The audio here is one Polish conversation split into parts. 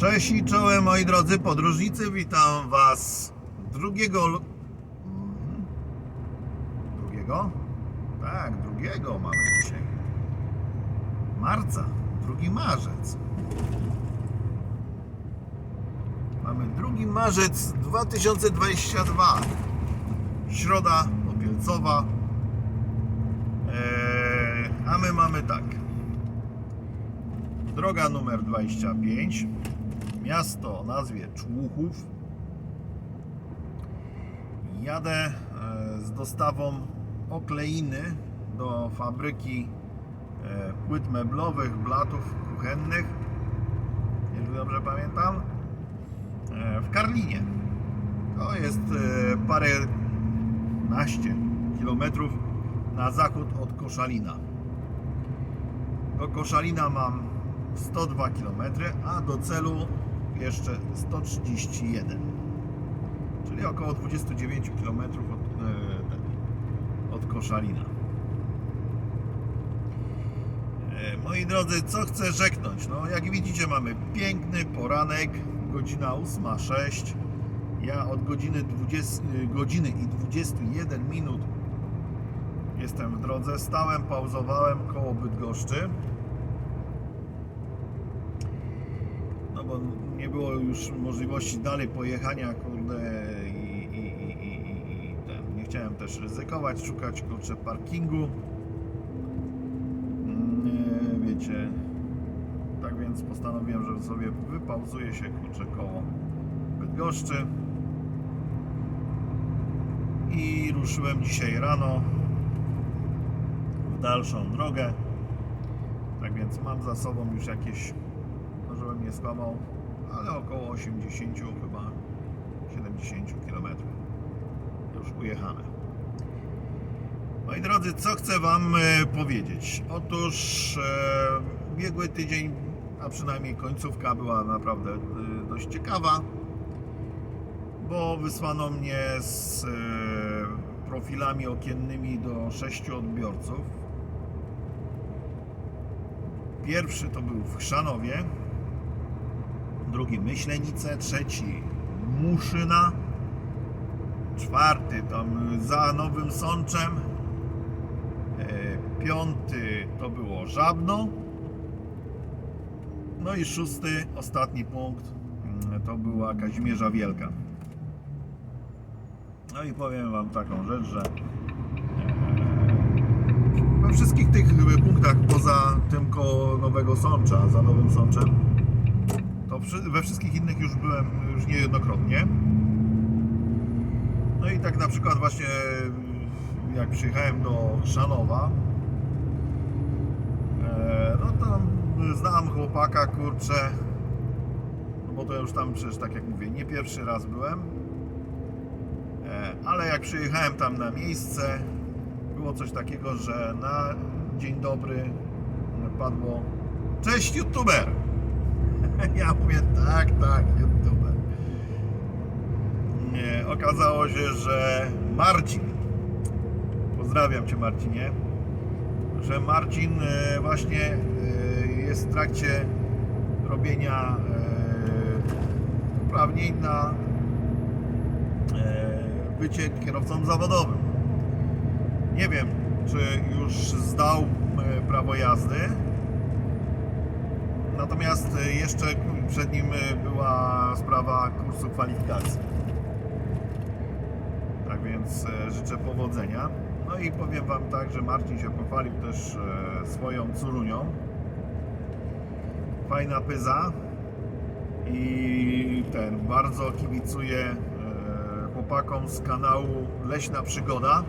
Cześć i czołem moi drodzy podróżnicy, witam Was drugiego... Mhm. Drugiego? Tak, drugiego mamy dzisiaj. Marca, 2 marzec. Mamy 2 marzec 2022. Środa Popielcowa. Eee, a my mamy tak. Droga numer 25. Miasto o nazwie Człuchów. Jadę e, z dostawą okleiny do fabryki e, płyt meblowych, blatów kuchennych. Jeżeli dobrze pamiętam. e, W Karlinie. To jest parę naście kilometrów na zachód od Koszalina. Do Koszalina mam 102 km, a do celu jeszcze 131. Czyli około 29 km od, e, od Koszalina. E, Moi drodzy, co chcę rzeknąć? No, jak widzicie, mamy piękny poranek, godzina 8.06. Ja od godziny, 20, godziny i 21 minut jestem w drodze. Stałem, pauzowałem koło Bydgoszczy. No bo nie było już możliwości dalej pojechania, kurde, i, i, i, i, i, ten. Nie chciałem też ryzykować, szukać kurczę parkingu. Nie, wiecie. Tak więc postanowiłem, że sobie wypauzuję się kurczę koło Bydgoszczy. I ruszyłem dzisiaj rano w dalszą drogę. Tak więc mam za sobą już jakieś, żebym nie skłamał, ale około 80 chyba 70 km już ujechane. Moi drodzy, co chcę Wam e, powiedzieć? Otóż e, ubiegły tydzień, a przynajmniej końcówka była naprawdę e, dość ciekawa, bo wysłano mnie z e, profilami okiennymi do sześciu odbiorców. Pierwszy to był w Chrzanowie, drugi Myślenice, trzeci Muszyna, czwarty tam za Nowym Sączem, e, piąty to było Żabno, no i szósty, ostatni punkt mm, to była Kazimierza Wielka. No i powiem Wam taką rzecz, że e, we wszystkich tych punktach poza tym koło Nowego Sącza, za Nowym Sączem, we wszystkich innych już byłem już niejednokrotnie. No i tak na przykład właśnie jak przyjechałem do Chrzanowa, e, no tam znam chłopaka, kurczę, no bo to już tam przecież tak jak mówię, nie pierwszy raz byłem. E, Ale jak przyjechałem tam na miejsce, było coś takiego, że na dzień dobry padło Cześć youtuber! Ja mówię tak, tak, youtuber. Nie, okazało się, że Marcin, pozdrawiam Cię Marcinie, że Marcin e, właśnie e, jest w trakcie robienia e, uprawnień na bycie kierowcą zawodowym. Nie wiem, czy już zdał prawo jazdy. Natomiast e, jeszcze przed nim e, była sprawa kursu kwalifikacji. Tak więc e, życzę powodzenia. No i powiem Wam tak, że Marcin się pochwalił też swoją córunią. Fajna pyza. I ten bardzo kibicuję e, chłopakom z kanału Leśna Przygoda.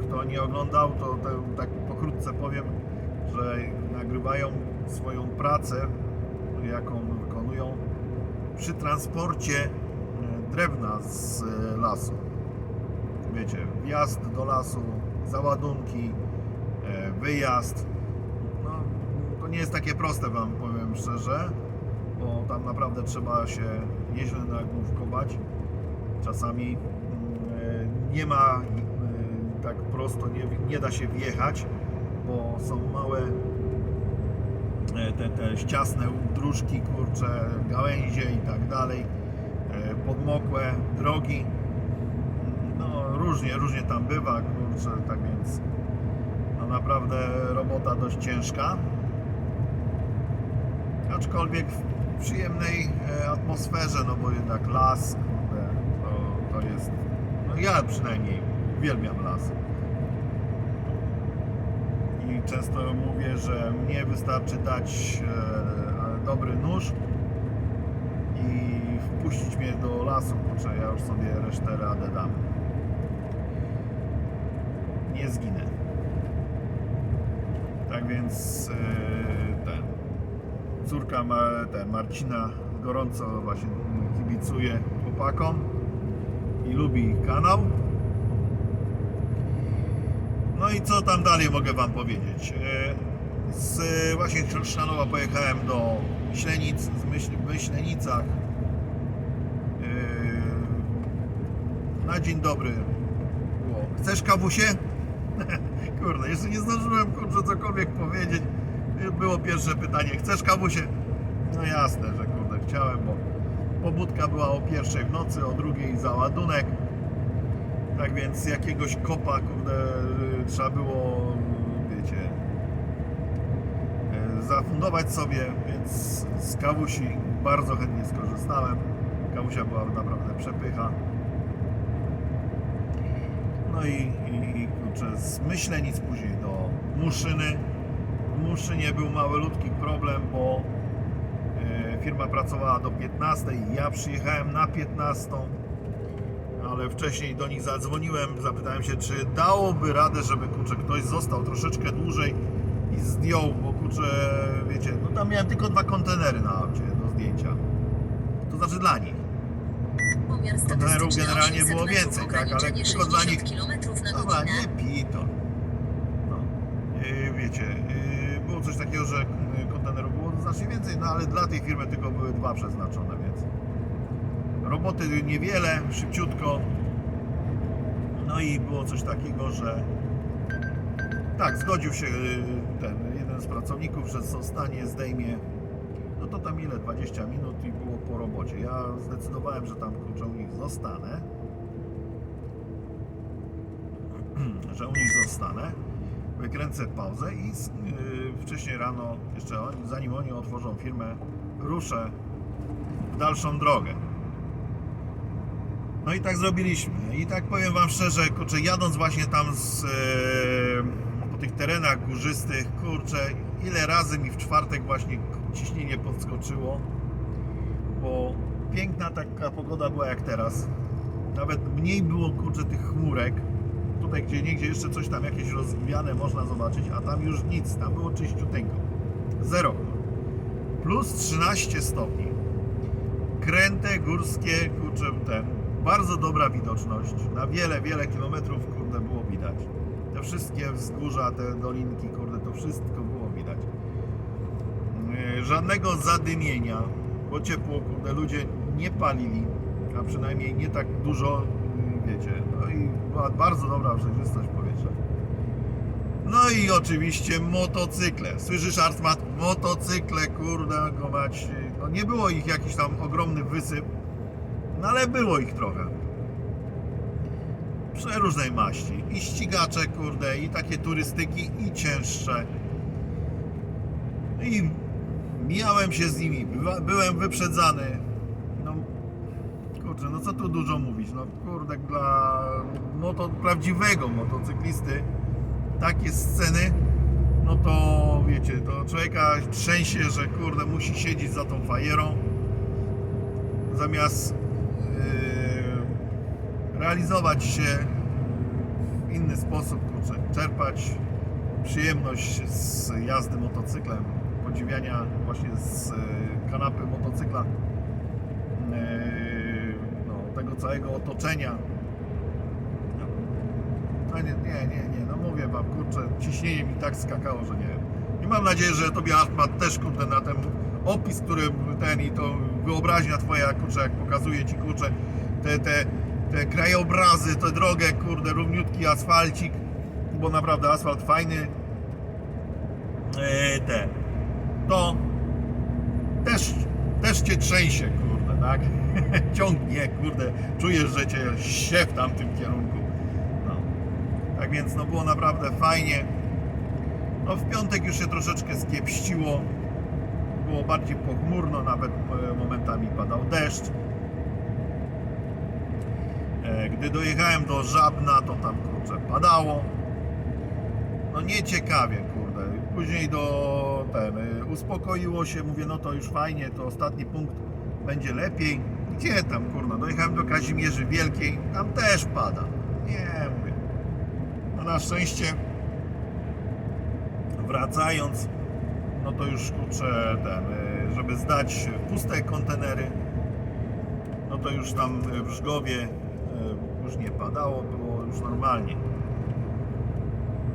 Kto nie oglądał, to, to tak pokrótce powiem, że nagrywają swoją pracę, jaką wykonują przy transporcie e, drewna z e, lasu. Wiecie, wjazd do lasu, załadunki, e, wyjazd. No, to nie jest takie proste, Wam powiem szczerze, bo tam naprawdę trzeba się nieźle nagłówkować. Czasami mm, nie ma tak prosto, nie, nie da się wjechać, bo są małe te, te ściasne dróżki, kurcze, gałęzie i tak dalej, e, podmokłe drogi. No różnie, różnie tam bywa, kurczę, tak więc no naprawdę robota dość ciężka. Aczkolwiek w przyjemnej e, atmosferze, no bo jednak las, to, to jest, no ja przynajmniej uwielbiam las. I często mówię, że mnie wystarczy dać e, dobry nóż i wpuścić mnie do lasu, kurczę, ja już sobie resztę radę dam. Nie zginę. Tak więc e, ten córka ma, ten Marcina gorąco właśnie kibicuje chłopakom i lubi kanał. No i co tam dalej mogę Wam powiedzieć? E, Z właśnie Chrzanowa pojechałem do Myślenic, z Myśl, w Myślenicach. E, Na dzień dobry było. Chcesz kawusie? Kurde, jeszcze nie zdążyłem kurczę cokolwiek powiedzieć. Było pierwsze pytanie, chcesz kawusie? No jasne, że kurde chciałem, bo pobudka była o pierwszej w nocy, o drugiej załadunek. Tak więc jakiegoś kopa, kurde, trzeba było, wiecie, e, zafundować sobie, więc z kawusi bardzo chętnie skorzystałem. Kawusia była naprawdę przepycha. No i, i, i kurczę, z Myślenic później do Muszyny. W Muszynie był małolutki problem, bo e, firma pracowała do 15 i ja przyjechałem na 15 ale wcześniej do nich zadzwoniłem, zapytałem się, czy dałoby radę, żeby kurczę, ktoś został troszeczkę dłużej i zdjął, bo kurczę, wiecie, no tam miałem tylko dwa kontenery na aucie do zdjęcia. To znaczy dla nich. Kontenerów generalnie 800 było więcej, tak, ale tylko dla 60 nich- Dobra, nie pitol. No. Yy, wiecie, yy, było coś takiego, że yy, kontenerów było znacznie więcej, no ale dla tej firmy tylko były dwa przeznaczone, więc roboty niewiele, szybciutko. No i było coś takiego, że tak, zgodził się yy, ten jeden z pracowników, że zostanie, zdejmie no to tam ile? 20 minut i było po robocie. Ja zdecydowałem, że tam kurczę u nich zostanę. że u nich zostanę. Wykręcę pauzę i yy, wcześniej rano, jeszcze zanim oni otworzą firmę, ruszę w dalszą drogę. No i tak zrobiliśmy. I tak powiem Wam szczerze, kurczę, jadąc właśnie tam z, yy, po tych terenach górzystych, kurczę, ile razy mi w czwartek właśnie ciśnienie podskoczyło, bo piękna taka pogoda była jak teraz. Nawet mniej było, kurczę, tych chmurek. Tutaj gdzie niegdzie jeszcze coś tam jakieś rozwiane można zobaczyć, a tam już nic, tam było czyściuteńko. Zero. Plus 13 stopni. Kręte, górskie, kurczę, ten. Bardzo dobra widoczność. Na wiele, wiele kilometrów, kurde, było widać. Te wszystkie wzgórza, te dolinki, kurde, to wszystko było widać. Yy, Żadnego zadymienia, bo ciepło, kurde, ludzie nie palili, a przynajmniej nie tak dużo, yy, wiecie. No i była bardzo dobra przejrzystość powietrza. No i oczywiście motocykle. Słyszysz, Artmat? Motocykle, kurde, mać. No nie było ich jakiś tam ogromny wysyp, no ale było ich trochę. Przeróżnej maści. I ścigacze, kurde, i takie turystyki, i cięższe. I mijałem się z nimi, byłem wyprzedzany. No, kurczę, no co tu dużo mówić, no kurde, dla moto, prawdziwego motocyklisty takie sceny, no to wiecie, to człowieka trzęsie, że kurde, musi siedzieć za tą fajerą, zamiast realizować się w inny sposób, kurczę, czerpać przyjemność z jazdy motocyklem, podziwiania właśnie z yy, kanapy motocykla, yy, no, tego całego otoczenia. No nie, nie, nie, nie, no mówię wam, kurczę, ciśnienie mi tak skakało, że nie wiem. I mam nadzieję, że tobie Artmat też, kurde, na ten opis, który ten i to wyobraźnia twoja, kurczę, jak pokazuje ci, kurczę, te, te, te krajobrazy, tę drogę, kurde, równiutki asfalcik, bo naprawdę asfalt fajny. E, te. to też, też cię trzęsie, kurde, tak? Ciągnie, kurde, czujesz, że cię się w tamtym kierunku. No. Tak więc no było naprawdę fajnie. No w piątek już się troszeczkę skiepściło. Było bardziej pochmurno, nawet e, momentami padał deszcz. E, Gdy dojechałem do Żabna, to tam kurczę padało. No nieciekawie, kurde. Później do ten, y, uspokoiło się, mówię, no to już fajnie, to ostatni punkt będzie lepiej. Gdzie tam, kurno, dojechałem do Kazimierzy Wielkiej, tam też pada. Nie, mówię. No na szczęście wracając, no to już kurczę ten, y, żeby zdać puste kontenery, no to już tam w Żgowie y, już nie padało, było już normalnie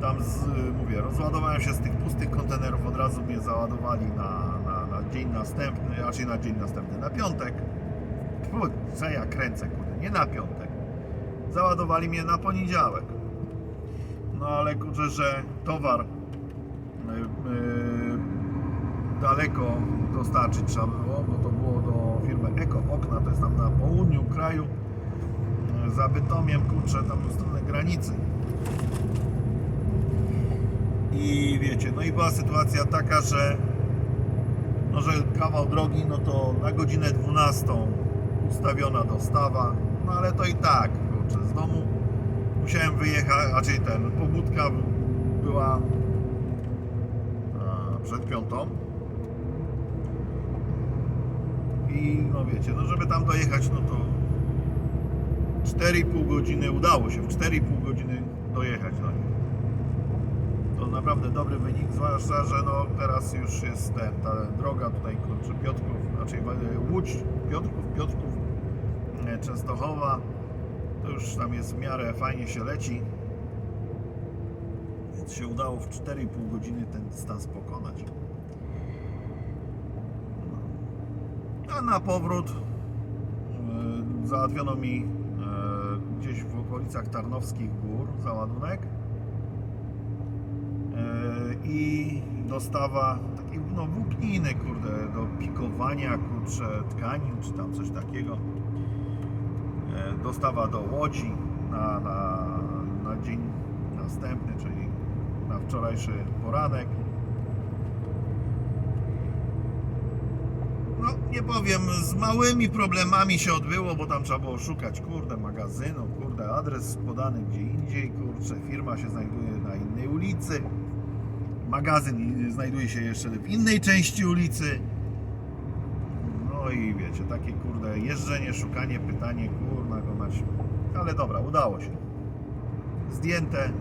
tam z, mówię, rozładowałem się z tych pustych kontenerów, od razu mnie załadowali na, na, na dzień następny, raczej na dzień następny, na piątek. Co ja kręcę, kurde, nie na piątek. Załadowali mnie na poniedziałek. No ale kurczę, że towar yy, yy, daleko dostarczyć trzeba było, bo to było do firmy Eko Okna, to jest tam na południu kraju, za Bytomiem, kurczę, tam w stronę granicy. I wiecie, no i była sytuacja taka, że no, że kawał drogi, no to na godzinę 12 ustawiona dostawa, no ale to i tak, kurczę, z domu musiałem wyjechać, raczej ten, pobudka była przed piątą i no wiecie, no żeby tam dojechać, no to 4,5 godziny udało się, w 4,5 godziny dojechać do nich to naprawdę dobry wynik, zwłaszcza, że no teraz już jest ten, ta droga tutaj kurczę Piotrków, raczej e, Łódź, Piotrków, Piotrków, e, Częstochowa, to już tam jest w miarę fajnie się leci, więc się udało w 4,5 godziny ten dystans pokonać. No. Na powrót e, załatwiono mi e, gdzieś w okolicach Tarnowskich Gór załadunek i dostawa takiej no, włókniny, kurde, do pikowania, kurczę, tkanin, czy tam coś takiego. E, Dostawa do Łodzi na, na, na dzień następny, czyli na wczorajszy poranek. No, nie powiem, z małymi problemami się odbyło, bo tam trzeba było szukać, kurde, magazynu, kurde, adres podany gdzie indziej, kurczę, firma się znajduje na innej ulicy magazyn znajduje się jeszcze w innej części ulicy. No i wiecie, takie kurde jeżdżenie, szukanie, pytanie, kurna go mać. Ale dobra, udało się. Zdjęte. Eee,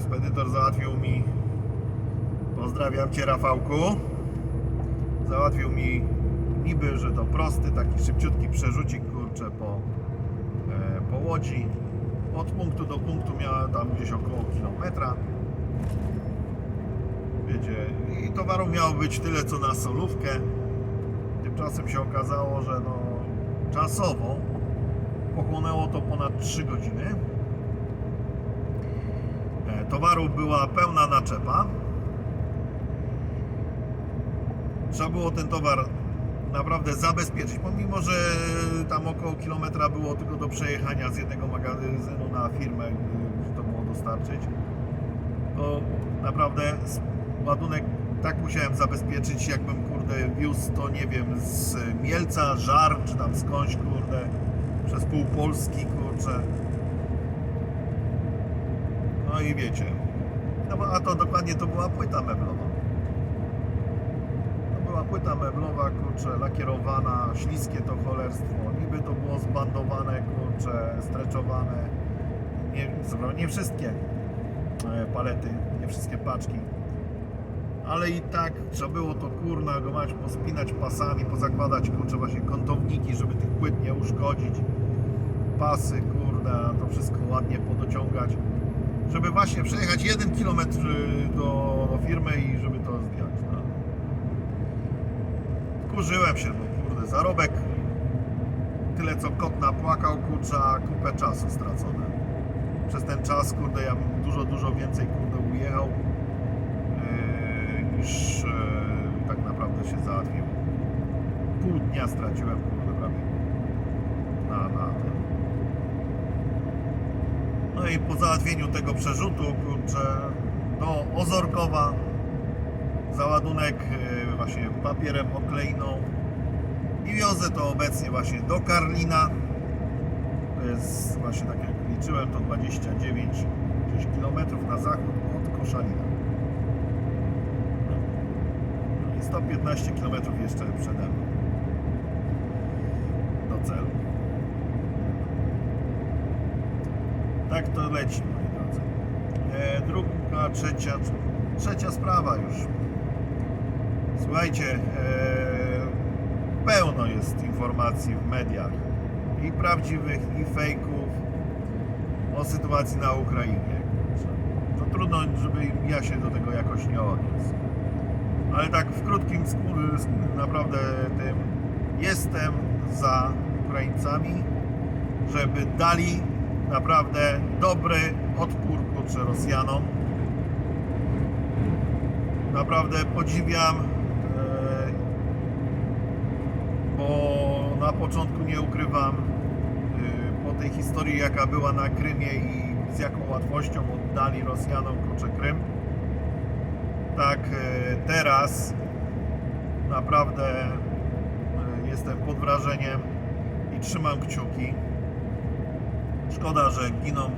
spedytor załatwił mi. Pozdrawiam Cię Rafałku. Załatwił mi niby, że to prosty, taki szybciutki przerzucik kurczę po, e, po łodzi. Od punktu do punktu miała tam gdzieś około kilometra wiecie, i towaru miało być tyle co na solówkę. Tymczasem się okazało, że no czasowo pochłonęło to ponad 3 godziny. E, Towaru była pełna naczepa. Trzeba było ten towar naprawdę zabezpieczyć, pomimo że tam około kilometra było tylko do przejechania z jednego magazynu na firmę, gdzie to było dostarczyć. To naprawdę ładunek tak musiałem zabezpieczyć, jakbym kurde wiózł to nie wiem z Mielca, Żar, czy tam skądś kurde przez pół Polski kurczę. No i wiecie. No a to dokładnie to była płyta meblowa. Płyta meblowa, kurczę, lakierowana, śliskie to cholerstwo. Niby to było zbandowane, kurczę, streczowane. Nie, nie wszystkie e, palety, nie wszystkie paczki ale i tak trzeba było to kurna go mać, pospinać pasami, pozakładać kurczę właśnie kątowniki, żeby tych płyt nie uszkodzić. Pasy, kurna, to wszystko ładnie podociągać, żeby właśnie przejechać jeden kilometr y, do, do firmy i żeby to zdjąć. No. Kurzyłem się, kurde, zarobek tyle co kot napłakał, kurczę, a kupę czasu stracone. Przez ten czas, kurde, ja bym dużo, dużo więcej, kurde, ujechał niż e, tak naprawdę się załatwił. Pół dnia straciłem, kurde, prawie na, na tym. No i po załatwieniu tego przerzutu, kurczę, do Ozorkowa załadunek e, właśnie papierem okleiną i wiozę to obecnie właśnie do Karlina. To jest właśnie tak jak liczyłem, to 29 gdzieś kilometrów na zachód od Koszalina. No i 115 kilometrów jeszcze przede mną do celu. Tak to leci, moi drodzy. E, druga, trzecia, trzecia sprawa już. Słuchajcie, e, pełno jest informacji w mediach i prawdziwych, i fejków o sytuacji na Ukrainie. No trudno, żeby ja się do tego jakoś nie odniósł. Ale tak w krótkim naprawdę tym jestem za Ukraińcami, żeby dali naprawdę dobry odpór kurczę Rosjanom. Naprawdę podziwiam, bo na początku nie ukrywam, e, po tej historii jaka była na Krymie i z jaką łatwością oddali Rosjanom kurczę Krym, tak e, teraz naprawdę e, jestem pod wrażeniem i trzymam kciuki. Szkoda, że giną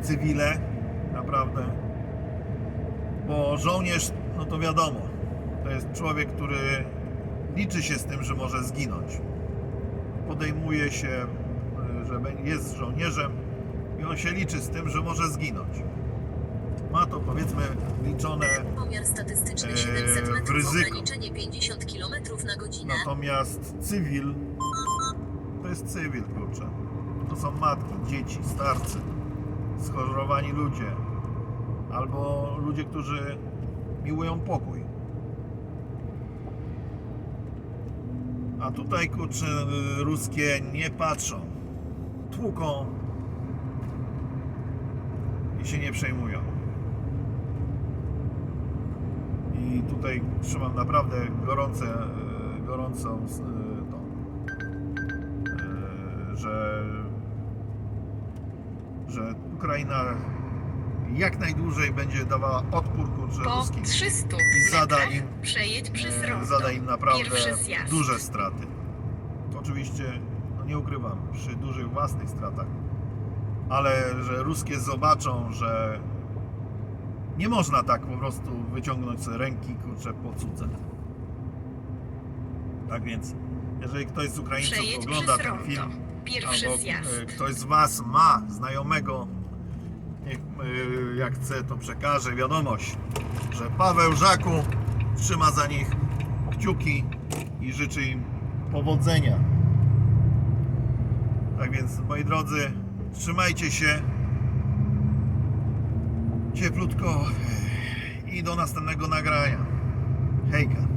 cywile, naprawdę. Bo żołnierz, no to wiadomo, to jest człowiek, który liczy się z tym, że może zginąć. Podejmuje się, y, że jest żołnierzem i on się liczy z tym, że może zginąć. Ma to powiedzmy liczone Pomiar statystyczny Eee, 700 w metrów, ryzyko. ograniczenie 50 km na godzinę. Natomiast cywil to jest cywil, kurczę. To są matki, dzieci, starcy, schorowani ludzie albo ludzie, którzy miłują pokój. A tutaj, kurczę, y, ruskie nie patrzą. Tłuką i się nie przejmują. I tutaj trzymam naprawdę gorące, e, gorącą e, że, że Ukraina jak najdłużej będzie dawała odpór kurczę Po ruskim 300 i zada im, przejedź przez e, rondo. zada im naprawdę duże straty. Oczywiście, no nie ukrywam, przy dużych własnych stratach, ale że ruskie zobaczą, że nie można tak po prostu wyciągnąć sobie ręki kurczę po cudze. Tak więc, jeżeli ktoś z Ukraińców Przejedź ogląda ten film, albo e, ktoś z Was ma znajomego, niech, e, jak chce, to przekaże wiadomość, że Paweł Żaku trzyma za nich kciuki i życzy im powodzenia. Tak więc, moi drodzy, trzymajcie się cieplutko i do następnego nagrania. Hejka.